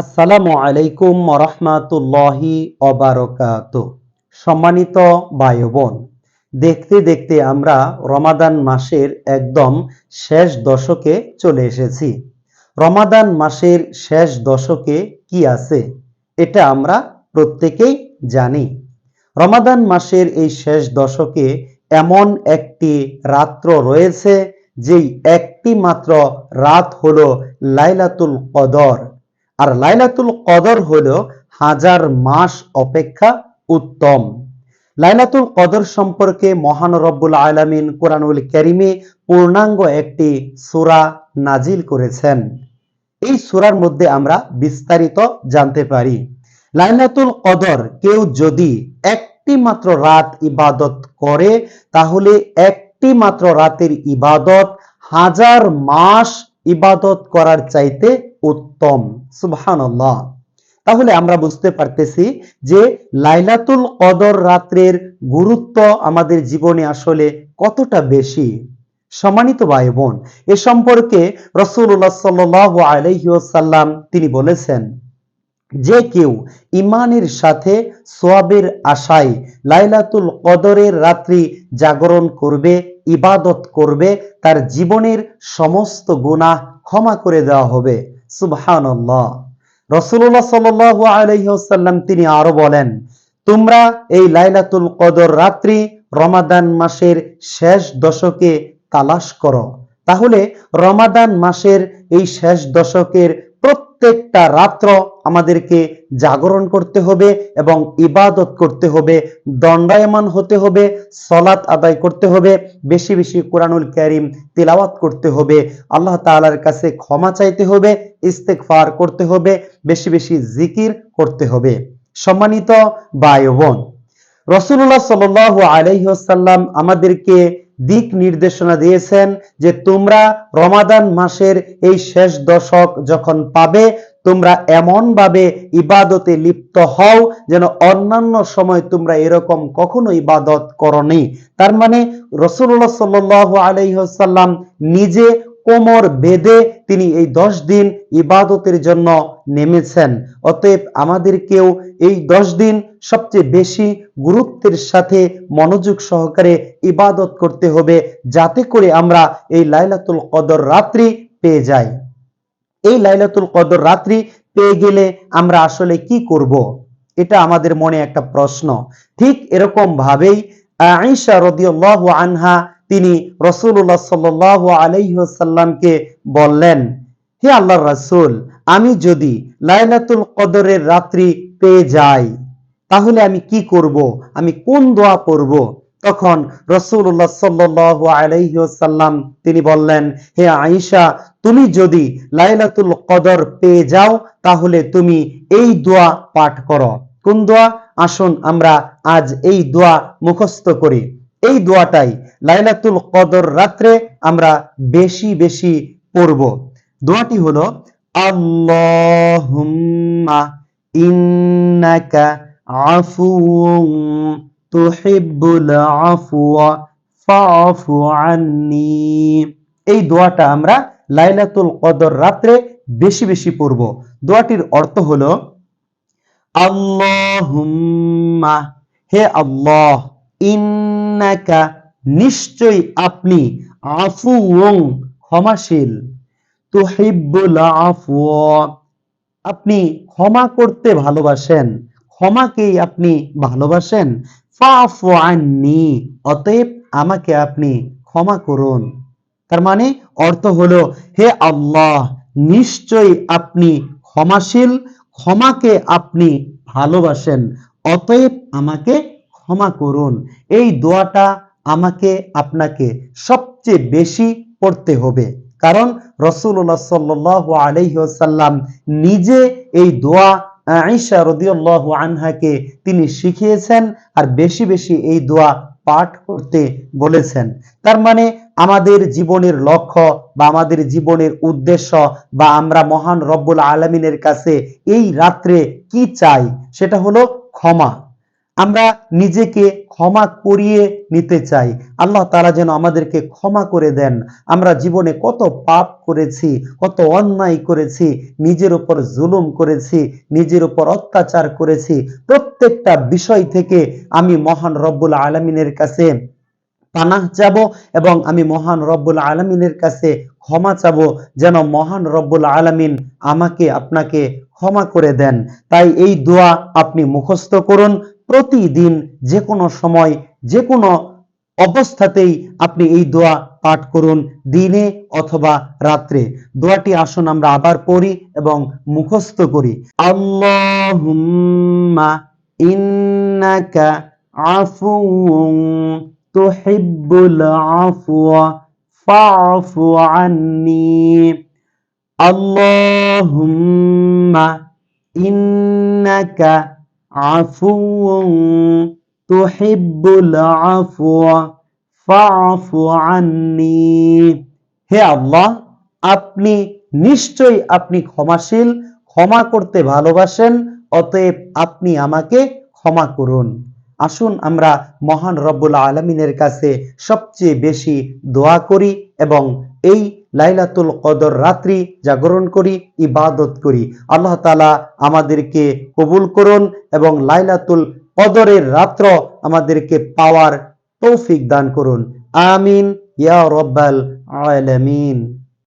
আসসালামু আলাইকুম রহমাতুল্লাহি অবারকাত সম্মানিত ভাই বোন দেখতে দেখতে আমরা রমাদান মাসের একদম শেষ দশকে চলে এসেছি। রমাদান মাসের শেষ দশকে কি আছে, এটা আমরা প্রত্যেকেই জানি। রমাদান মাসের এই শেষ দশকে এমন একটি রাত্র রয়েছে, যেই একটি মাত্র রাত হলো লাইলাতুল কদর। আর লাইলাতুল কদর হলো হাজার মাস অপেক্ষা উত্তম। লাইলাতুল কদর সম্পর্কে মহান রব্বুল আলামিন কোরআনুল কারিমে পূর্ণাঙ্গ একটি সূরা নাজিল করেছেন। এই সূরার মধ্যে আমরা বিস্তারিত জানতে পারি। লাইলাতুল কদর কেউ যদি একটি মাত্র রাত ইবাদত করে, তাহলে একটি মাত্র রাতের ইবাদত হাজার মাস ইবাদত করার চাইতে উত্তম। সুবহানাল্লাহ। তাহলে আমরা বুঝতে পারতেছি যে লাইলাতুল কদর রাত্রের গুরুত্ব আমাদের জীবনে আসলে কতটা বেশি। সম্মানিত ভাই বোন এ সম্পর্কে রসুল্লাহ সাল্লাহ আলহিসাল্লাম তিনি বলেছেন, যে কেউ ইমানের সাথে সোয়াবের আশায় লাইলাতুল কদরের রাত্রি জাগরণ করবে, ইবাদত করবে, তার জীবনের সমস্ত গুনাহ ক্ষমা করে দেওয়া হবে। সুবহানাল্লাহ। তিনি আরও বলেন, তোমরা এই লাইলাতুল কদর রাত্রি রমাদান মাসের শেষ দশকে তালাশ করো। তাহলে রমাদান মাসের এই শেষ দশকের প্রত্যেকটা রাত্র আমাদেরকে জাগরণ করতে হবে এবং ইবাদত করতে হবে, দণ্ডায়মান হতে হবে, সলাৎ আদায় করতে হবে, বেশি বেশি কোরআনুল করিম তিলাওয়াত করতে হবে, আল্লাহ তাআলার কাছে ক্ষমা চাইতে হবে ইস্তেকফার করতে হবে, বেশি বেশি জিকির করতে হবে। সম্মানিত ভাই ও বোন রসুল্লাহ সাল আলাইসাল্লাম আমাদেরকে দিক নির্দেশনা দিয়েছেন যে তোমরা রমাদান মাসের এই শেষ দশক যখন পাবে, তোমরা এমনভাবে ইবাদতে লিপ্ত হও যেন অন্যান্য সময় তোমরা এরকম কখনো ইবাদত করনি। তার মানে রসুল্লাহ সাল আলহ্লাম নিজে কোমর বেঁধে তিনি এই দশ দিন ইবাদতের জন্য নেমেছেন। অতএব আমাদেরকেও এই দশ দিন সবচেয়ে বেশি গুরুত্বের সাথে মনোযোগ সহকারে ইবাদত করতে হবে, যাতে করে আমরা এই লাইলাতুল কদর রাত্রি পেয়ে যাই। এই লাইলাতুল কদর রাত্রি পেয়ে গেলে আমরা আসলে কি করব? এটা আমাদের মনে একটা প্রশ্ন। ঠিক এরকম ভাবেই আইসা রদিয়াল্লাহ আনহা তিনি রসুল্লাহ সাল্লাহ আলাইসাল্লামকে বললেন, হে আল্লাহ রাসুল, আমি যদি লাইলাতুল কদরের রাত্রি পেয়ে যাই, তাহলে আমি কি করব? আমি কোন দোয়া পড়ব তখন রসুল্লাহ সাল্লাহ আলাইসাল্লাম তিনি বললেন, হে আইসা তুমি যদি লাইলাতুল কদর পেয়ে যাও, তাহলে তুমি এই দোয়া পাঠ করো। কোন দোয়া? আসুন আমরা আজ এই দোয়া মুখস্থ করি। এই দোয়াটাই লাইলাতুল কদর রাত্রে আমরা বেশি বেশি পড়ব। দোয়াটি হলো, আল্লাহুম্মা ইন্নাকা আফুউন তুহিব্বুল আফওয়া ফাআফু আন্নি। এই দোয়াটা আমরা লাইলাতুল কদর রাত্রে বেশি বেশি পড়ব। দোয়াটির অর্থ হলো, আল্লাহুম্মা হে আল্লাহ, ইন্নাকা নিশ্চয় আপনি আফুউন ক্ষমাশীল। তুহিব্বুল আফওয়া আপনি ক্ষমা করতে ভালোবাসেন। ক্ষমাকেই আপনি ভালোবাসেন। অতএব আমাকে আপনি ক্ষমা করুন। তার মানে অর্থ হলো, হে আল্লাহ, নিশ্চয়ই আপনি ক্ষমাশীল। ক্ষমাকে আপনি ভালোবাসেন। অতএব আমাকে ক্ষমা করুন। এই দোয়াটা আমাকে আপনাকে সবচেয়ে বেশি পড়তে হবে। কারণ রসুল্লাহ সাল্লাহ আলহ্লাম নিজে এই দোয়া আইসা রদিউল্লাহ আনহাকে তিনি শিখিয়েছেন আর বেশি বেশি এই দোয়া পাঠ করতে বলেছেন। তার মানে আমাদের জীবনের লক্ষ্য বা আমাদের জীবনের উদ্দেশ্য বা আমরা মহান রব্বুল আলমিনের কাছে এই রাত্রে কি চাই সেটা হলো ক্ষমা। আমরা নিজেকে ক্ষমা করিয়ে নিতে চাই। আল্লাহ তারা যেন আমাদেরকে ক্ষমা করে দেন। আমরা জীবনে কত পাপ করেছি, কত অন্যায় করেছি, নিজের উপর জুলুম করেছি, নিজের উপর অত্যাচার করেছি। প্রত্যেকটা বিষয় থেকে আমি মহান রব্বুল আলমিনের কাছে পানাহ যাব এবং আমি মহান রব্বুল আলমিনের কাছে ক্ষমা চাবো যেন মহান রব্বুল আলমিন আমাকে, আপনাকে ক্ষমা করে দেন। তাই এই দোয়া আপনি মুখস্থ করুন। প্রতিদিন যে কোনো সময় যে কোনো অবস্থাতেই আপনি এই দোয়া পাঠ করুন, দিনে অথবা রাত্রে। দোয়াটি আসুন আমরা আবার পড়ি এবং মুখস্থ করি। আল্লাহুম্মা ইন্নাকা আফুউন তুহিব্বুল আফওয়া ফাআফু আন্নি। আল্লাহুম্মা ইন্নাকা তুহিব্বুল আফওয়া ফাআফু আন্নি হে আল্লাহ, আপনি নিশ্চয়ই আপনি ক্ষমাশীল, ক্ষমা করতে ভালোবাসেন, অতএব আপনি আমাকে ক্ষমা করুন। আসুন আমরা মহান রব্বুল আলমিনের কাছে সবচেয়ে বেশি দোয়া করি এবং এই লাইলাতুল কদর রাত্রি জাগরণ করি, ইবাদত করি। আল্লাহ তালা আমাদেরকে কবুল করুন এবং লাইলাতুল কদরের রাত্র আমাদেরকে পাওয়ার তৌফিক দান করুন। আমিন, ইয়া রব্বাল আলামিন।